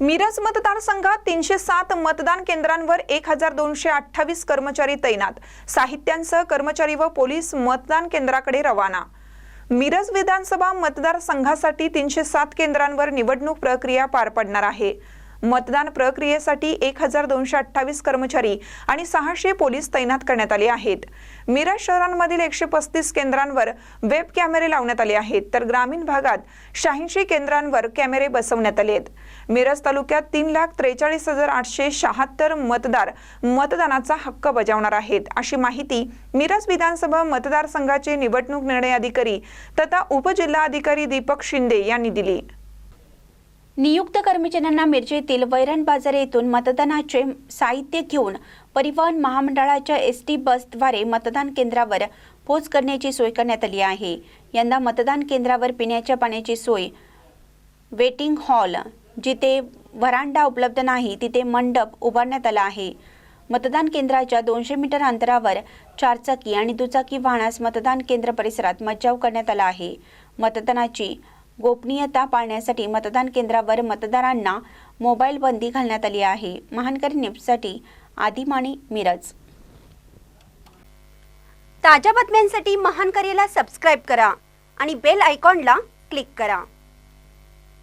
मिरज मतदारसंघात तीनशे सात मतदान केंद्रांवर एक हजार दोनशे अठ्ठावीस कर्मचारी तैनात. साहित्यांसह कर्मचारी व पोलीस मतदान केंद्राकडे रवाना. मिरज विधानसभा मतदारसंघासाठी तीनशे सात केंद्रांवर निवडणूक प्रक्रिया पार पडणार आहे. मतदान प्रक्रियेसाठी एक हजार दोनशे अठ्ठावीस कर्मचारी आणि सहाशे पोलीस तैनात करण्यात आले आहेत. मिरज शहरांमधील एकशे पस्तीस केंद्रांवर वेब कॅमेरे लावण्यात आले आहेत तर ग्रामीण भागात शहाऐंशी केंद्रांवर कॅमेरे बसवण्यात आले आहेत. मिरज तालुक्यात तीन लाख त्रेचाळीस हजार आठशे शहात्तर मतदार मतदानाचा हक्क बजावणार आहेत अशी माहिती मिरज विधानसभा मतदारसंघाचे निवडणूक निर्णय अधिकारी तथा उपजिल्हाधिकारी दीपक शिंदे यांनी दिली. नियुक्त कर्मचाऱ्यांना मिरजेतील वैरण बाजार येथून मतदानाचे साहित्य घेऊन परिवहन महामंडळाच्या एस टी बसद्वारे मतदान केंद्रावर पोच करण्याची सोय करण्यात आली आहे. यंदा मतदान केंद्रावर पिण्याच्या पाण्याची सोय वेटिंग हॉल जिथे व्हरांडा उपलब्ध नाही तिथे मंडप उभारण्यात आला आहे. मतदान केंद्राच्या दोनशे मीटर अंतरावर चारचाकी आणि दुचाकी वाहनास मतदान केंद्र परिसरात मज्जाव करण्यात आला आहे. मतदानाची गोपनीयता पाळण्यासाठी मतदान केंद्रावर मतदारांना मोबाईल बंदी घालण्यात आली आहे. महानकरी न्यूजसाठी आदिमाणी मिरज. ताज्या बातम्यांसाठी महानकरीला सबस्क्राईब करा आणि बेल आयकॉनला क्लिक करा.